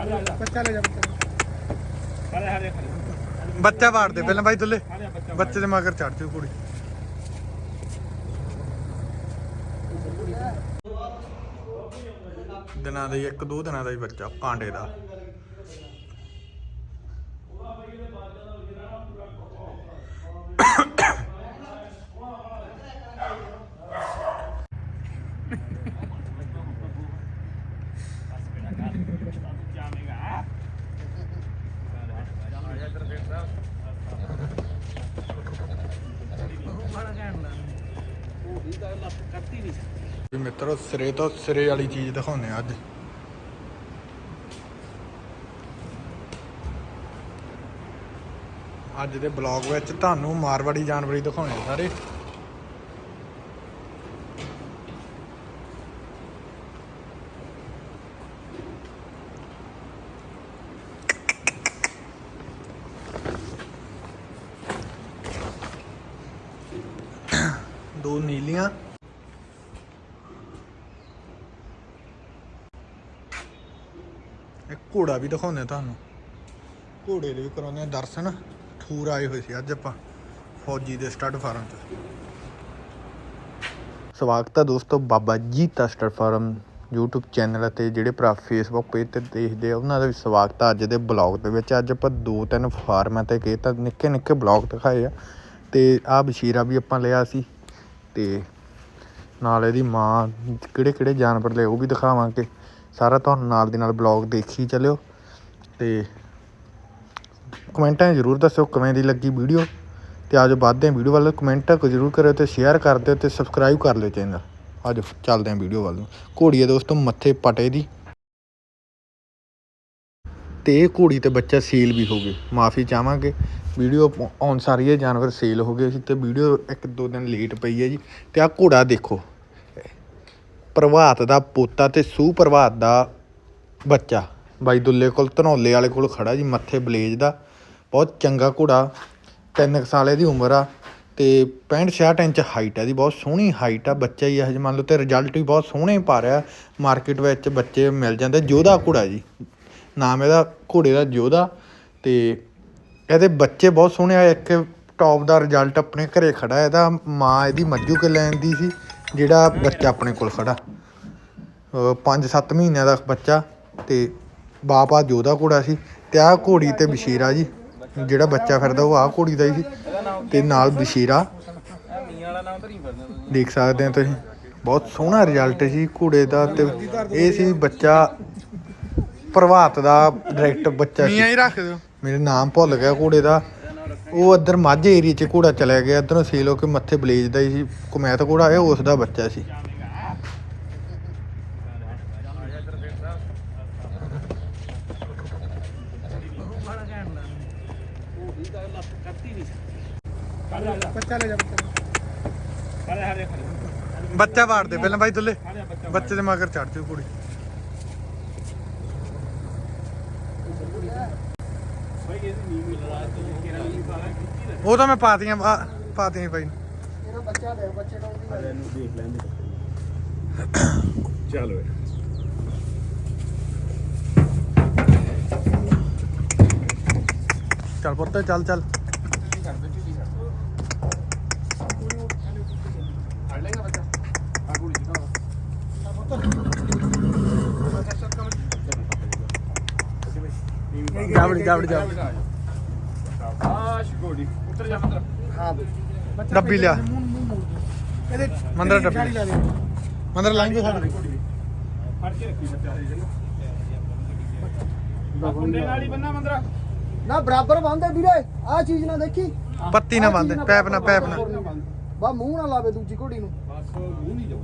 ਬੱਚਾ ਲੈ ਜਾ, ਬੱਚਾ ਬੱਚਾ ਵਾੜ ਦੇ ਪਹਿਲਾਂ ਬਾਈ ਦੁੱਲੇ ਬੱਚੇ ਦੇ ਮਗਰ ਚੜ ਜੂ ਕੁੜੀ। ਦਿਨਾਂ ਦਾ ਹੀ, ਇੱਕ ਦੋ ਦਿਨਾਂ ਦਾ ਹੀ ਬੱਚਾ ਕਾਂਡੇ ਦਾ। ਵੀ ਮਿੱਤਰੋ, ਸਿਰੇ ਤੋਂ ਸਿਰੇ ਵਾਲੀ ਚੀਜ਼ ਦਿਖਾਉਂਦੇ ਆ ਅੱਜ। ਅੱਜ ਦੇ ਬਲੌਗ ਵਿੱਚ ਤੁਹਾਨੂੰ ਮਾਰਵਾੜੀ ਜਾਨਵਰੀ ਦਿਖਾਉਣੇ ਆ ਸਾਰੇ। ਦੋ ਨੀਲੀਆਂ। ਇੱਕ ਘੋੜਾ ਵੀ ਦਿਖਾਉਂਦੇ ਤੁਹਾਨੂੰ। ਘੋੜੇ ਦੇ ਵੀ ਕਰਾਉਂਦੇ ਆ ਦਰਸ਼ਨ। ਠੂਰ ਆਏ ਹੋਏ ਸੀ ਅੱਜ ਆਪਾਂ ਫੌਜੀ ਦੇ ਸਟੱਡ ਫਾਰਮ 'ਚ ਸਵਾਗਤ ਹੈ ਦੋਸਤੋ ਬਾਬਾ ਜੀ ਦਾ ਸਟੱਡ ਫਾਰਮ YouTube ਚੈਨਲ ਅਤੇ ਜਿਹੜੇ ਭਰਾ Facebook ਪੇਜ ਤੇ ਦੇਖਦੇ ਆ, ਉਹਨਾਂ ਦਾ ਵੀ ਸਵਾਗਤ ਹੈ ਅੱਜ ਦੇ ਬਲੌਗ ਦੇ ਵਿੱਚ। ਅੱਜ ਆਪਾਂ ਦੋ ਤਿੰਨ ਫਾਰਮਾਂ ਤੇ ਗਏ ਤਾਂ ਨਿੱਕੇ ਨਿੱਕੇ ਬਲੌਗ ਦਿਖਾਏ ਆ। ਤੇ ਆਹ ਬਸ਼ੀਰਾ ਵੀ ਆਪਾਂ ਲਿਆ ਸੀ। ਤੇ ਨਾਲ ਇਹਦੀ ਮਾਂ, ਕਿਹੜੇ ਕਿਹੜੇ ਜਾਨਵਰ ਲਏ ਉਹ ਵੀ ਦਿਖਾਵਾਂਗੇ। ਸਾਰਾ ਤੁਹਾਨੂੰ ਨਾਲ ਦੀ ਨਾਲ ਬਲੌਗ ਦੇਖੀ ਚੱਲਿਓ। ਤੇ ਕਮੈਂਟਾਂ ਜ਼ਰੂਰ ਦੱਸਿਓ ਕਿਵੇਂ ਦੀ ਲੱਗੀ ਵੀਡੀਓ ਤੇ ਆਜੋ ਵੱਧਦੇ ਹਾਂ ਵੀਡੀਓ ਵੱਲ। ਕਮੈਂਟ ਜ਼ਰੂਰ ਕਰਿਓ ਤੇ ਸ਼ੇਅਰ ਕਰ ਦਿਓ ਤੇ ਸਬਸਕ੍ਰਾਈਬ ਕਰ ਲਿਓ ਚੈਨਲ ਆਜੋ, ਚੱਲਦੇ ਹਾਂ ਵੀਡੀਓ ਵੱਲ ਨੂੰ। ਘੋੜੀਏ ਹੈ ਦੋਸਤੋ, ਮੱਥੇ ਪਟੇ ਦੀ। ਤੇ ਇਹ ਘੋੜੀ ਤੇ ਬੱਚਾ ਸੇਲ ਵੀ ਹੋ ਗਏ। ਮਾਫੀ ਚਾਹਾਂਗੇ। ਵੀਡੀਓ ਆਉਣ ਸਾਰੀ ਇਹ ਜਾਨਵਰ ਸੇਲ ਹੋ ਗਏ ਸੀ ਤੇ ਵੀਡੀਓ ਇੱਕ ਦੋ ਦਿਨ ਲੇਟ ਪਈ ਹੈ ਜੀ। ਤੇ ਆਹ ਘੋੜਾ ਦੇਖੋ। ਪ੍ਰਭਾਤ ਦਾ ਪੋਤਾ ਤੇ ਸੂ ਪ੍ਰਭਾਤ ਦਾ ਬੱਚਾ। ਬਾਈ ਦੁੱਲੇ ਕੋਲ, ਧਨੌਲੇ ਵਾਲੇ ਕੋਲ ਖੜਾ ਜੀ, ਮੱਥੇ ਬਲੇਜ ਦਾ। ਬਹੁਤ ਚੰਗਾ ਘੋੜਾ। ਤਿੰਨ ਕੁ ਸਾਲ ਦੀ ਉਮਰ ਆ ਤੇ 65 66 ਇੰਚ ਹਾਈਟ ਆ ਦੀ ਬਹੁਤ ਸੋਹਣੀ ਹਾਈਟ ਆ। ਬੱਚਾ ਹੀ ਆ ਹਜੇ ਮੰਨ ਲਓ ਤੇ ਰਿਜ਼ਲਟ ਵੀ ਬਹੁਤ ਸੋਹਣੇ ਪਾ ਰਿਹਾ। ਮਾਰਕੀਟ ਵਿੱਚ ਬੱਚੇ ਮਿਲ ਜਾਂਦੇ। ਜੋਧਾ ਘੋੜਾ ਜੀ। ਨਾਮ ਇਹਦਾ, ਘੋੜੇ ਦਾ ਯੋਧਾ ਅਤੇ ਇਹਦੇ ਬੱਚੇ ਬਹੁਤ ਸੋਹਣੇ ਆ, ਇੱਕ ਟੌਪ ਦਾ ਰਿਜ਼ਲਟ ਆਪਣੇ ਘਰੇ ਖੜਾ ਇਹਦਾ ਮਾਂ ਇਹਦੀ ਮੱਝੂ ਕੇ ਲੈਣ ਦੀ ਸੀ, ਜਿਹੜਾ ਬੱਚਾ ਆਪਣੇ ਕੋਲ ਖੜਾ। 5-7 ਮਹੀਨਿਆਂ ਦਾ ਬੱਚਾ ਤੇ ਬਾਪ ਆ ਜੋਧਾ ਘੋੜਾ ਸੀ। ਤੇ ਆਹ ਘੋੜੀ ਤੇ ਬਸ਼ੀਰਾ ਜੀ, ਜਿਹੜਾ ਬੱਚਾ ਫਿਰਦਾ ਉਹ ਆਹ ਘੋੜੀ ਦਾ ਹੀ ਸੀ। ਤੇ ਨਾਲ ਬਸ਼ੀਰਾ। ਦੇਖ ਸਕਦੇ ਹੋ ਤੁਸੀਂ, ਬਹੁਤ ਸੋਹਣਾ ਰਿਜ਼ਲਟ ਸੀ ਘੋੜੇ ਦਾ ਤੇ ਇਹ ਸੀ ਬੱਚਾ ਪ੍ਰਭਾਤ ਦਾ ਡਾਇਰੈਕਟ ਬੱਚਾ ਸੀ। ਹੀ ਰੱਖ ਦਿਓ। ਮੇਰੇ ਨਾਮ ਭੁੱਲ ਗਿਆ ਘੋੜੇ ਦਾ। ਉਹ ਇੱਧਰ ਮਾਝੇ ਏਰੀਆ 'ਚ ਘੋੜਾ ਚਲਿਆ ਗਿਆ। ਇੱਧਰੋਂ ਸੇਲ ਹੋ ਕੇ ਮੱਥੇ ਬਲੇਜ ਦਾ ਹੀ ਸੀ। ਕੁਮੈਤ ਘੋੜਾ ਇਹ ਉਸ ਦਾ ਬੱਚਾ ਸੀ। ਬੱਚਾ ਵਾੜ ਦੇ ਪਹਿਲਾਂ ਬਾਈ ਦੁੱਲੇ ਬੱਚੇ ਦੇ ਮਗਰ ਚੜ ਜੂ ਕੁੜੀ ਉਹ ਤਾਂ ਮੈਂ ਪਾਤੀਆਂ ਪਾਤੀਆਂ ਨੂੰ। ਇਹਦਾ ਬੱਚਾ ਲੈ ਬੱਚੇ ਦਾ ਉਹਦੀ ਚਲੋ ਚੱਲ ਪੁੱਤ ਚੱਲ ਚੱਲ ਫੜ ਲੇਗਾ ਬੱਚਾ ਆ ਗੋਲੀ ਦਿਖਾ ਜਾਵੜੀ ਜਾਵੜੀ ਜਾ ਆ ਸ਼ਗੋੜੀ ਉੱਤਰ ਜਾ ਮਤਲਬ ਹਾਂ। ਬੱਚਾ ਡੱਬੀ ਲਿਆ। ਦੇ। ਇਹਦੇ ਮੰਦਰ ਡੱਬੀ। ਦੇ। ਮੰਦਰ ਸਾਡੇ। ਫੜ ਕੇ ਰੱਖੀ ਬੱਚਾ ਜਨ ਕੁੰਡੇ ਨਾਲ ਹੀ ਬੰਨਾ ਮੰਦਰਾ। ਨਾ ਬਰਾਬਰ ਬੰਦੇ ਵੀਰੇ। ਆ ਚੀਜ਼ ਨਾ ਦੇਖੀ। ਪੱਤੀ ਨਾ ਚੀਜ਼ ਪੈਪ ਨਾ- ਪੈਪ ਨਾ। ਬਾ ਮੂੰਹ ਨਾ ਲਾਵੇ ਦੂਜੀ ਘੋੜੀ ਨੂੰ। ਬਸ ਮੂੰਹ ਨਹੀਂ ਜਾਊ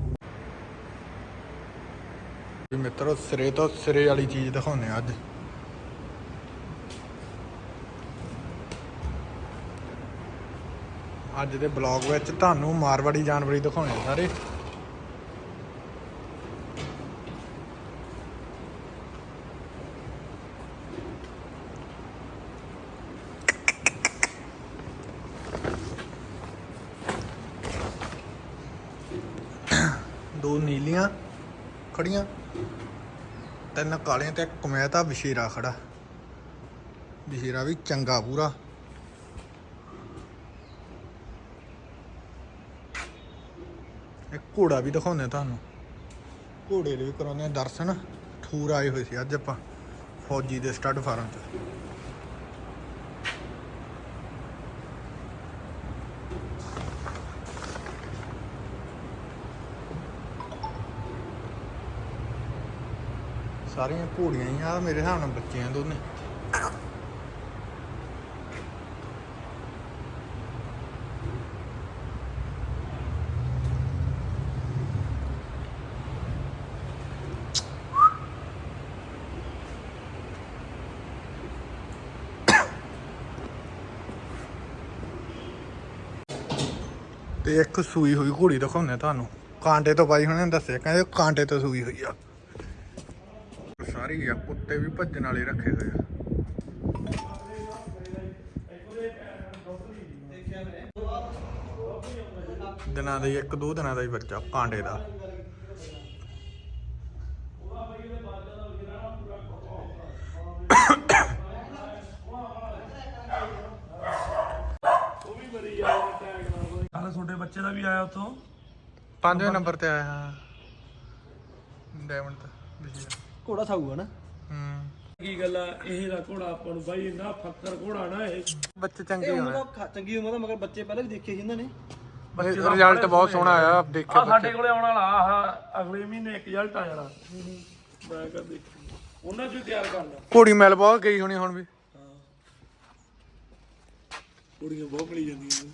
ਮਿੱਤਰੋ ਸਿਰੇ ਤੋਂ ਸਿਰੇ ਵਾਲੀ ਚੀਜ਼ ਦਿਖਾਉਂਦੇ ਆ ਅੱਜ। ਅੱਜ ਦੇ ਬਲੌਗ ਵਿੱਚ ਤੁਹਾਨੂੰ ਮਾਰਵਾੜੀ ਜਾਨਵਰੀ ਦਿਖਾਉਣੇ ਆ ਸਾਰੇ। ਦੋ ਨੀਲੀਆਂ ਖੜੀਆਂ, ਤਿੰਨ ਕਾਲੇ ਤੇ ਇੱਕ ਕਮੈਤਾ ਵਿਸ਼ੇਰਾ ਖੜਾ। ਵਿਸ਼ੇਰਾ ਵੀ ਚੰਗਾ ਪੂਰਾ। ਇੱਕ ਘੋੜਾ ਵੀ ਦਿਖਾਉਂਦੇ ਤੁਹਾਨੂੰ। ਘੋੜੇ ਦੇ ਵੀ ਕਰਾਉਂਦੇ ਆ ਦਰਸ਼ਨ। ਠੂਰ ਆਏ ਹੋਏ ਸੀ ਅੱਜ ਆਪਾਂ ਫੌਜੀ ਦੇ ਸਟੱਡ ਫਾਰਮ 'ਚ। ਸਾਰੀਆਂ ਘੋੜੀਆਂ ਹੀ ਆ, ਮੇਰੇ ਹਿਸਾਬ ਨਾਲ ਬੱਚੇ ਆ ਦੋਨੇ। ਤੇ ਇੱਕ ਸੂਈ ਹੋਈ ਘੋੜੀ ਦਿਖਾਉਂਦੇ ਤੁਹਾਨੂੰ। ਕਾਂਟੇ ਤੋਂ ਬਾਈ ਹੁਣੇ ਦੱਸਿਆ, ਕਹਿੰਦੇ ਕਾਂਟੇ ਤੋਂ ਸੂਈ ਹੋਈ ਆ। ਸਾਰੀ ਆ, ਕੁੱਤੇ ਵੀ ਭੱਜਣ ਵਾਲੇ ਰੱਖੇ ਹੋਏ ਆ। ਦਿਨਾਂ ਦਾ ਇੱਕ, ਦੋ ਦਿਨਾਂ ਦਾ ਹੀ ਬੱਚਾ ਕਾਂਡੇ ਦਾ। ਬੱਚੇ ਦਾ ਵੀ ਆਇਆ ਉੱਥੋਂ। ਪੰਜਵੇਂ ਨੰਬਰ ਤੇ ਆਇਆ ਹਾਂ। ਡਾਇਮੰਡ ਤੇ ਵਿਸ਼ੇਰਾ ਘੋੜਾ ਸਾਊਗਾ ਨਾ। ਹੂੰ। ਕੀ ਗੱਲ ਆ? ਇਹ ਦਾ ਘੋੜਾ ਆਪਾਂ ਨੂੰ ਬਾਈ ਇੰਨਾ ਫੱਕਰ ਘੋੜਾ ਨਾ ਇਹ। ਬੱਚੇ ਚੰਗੇ ਇਹ ਹੋਣੇ। ਦਾ ਚੰਗੀ ਉਮਰ ਦਾ ਮਗਰ ਬੱਚੇ ਪਹਿਲਾਂ ਵੀ ਦੇਖੇ ਸੀ ਇਹਨਾਂ ਨੇ। ਰਿਜ਼ਲਟ ਬਹੁਤ ਸੋਹਣਾ ਆਇਆ ਦੇਖਿਓ ਆ ਸਾਡੇ ਕੋਲੇ ਆਉਣ ਵਾਲਾ ਆਹ ਅਗਲੇ ਮਹੀਨੇ ਇੱਕ ਰਿਜ਼ਲਟ ਆ ਜਾਣਾ। ਮੈਂ ਕਰ ਦੇਖੀ। ਉਹਨਾਂ ਚੋਂ ਤਿਆਰ ਕਰਨਾ ਘੋੜੀ ਮਿਲ ਬਹੁਤ ਗਈ ਹੋਣੀ ਹੁਣ ਵੀ। ਕੁੜੀਆਂ ਬਹੁਤ ਮਿਲੀ ਜਾਂਦੀਆਂ ਨੇ।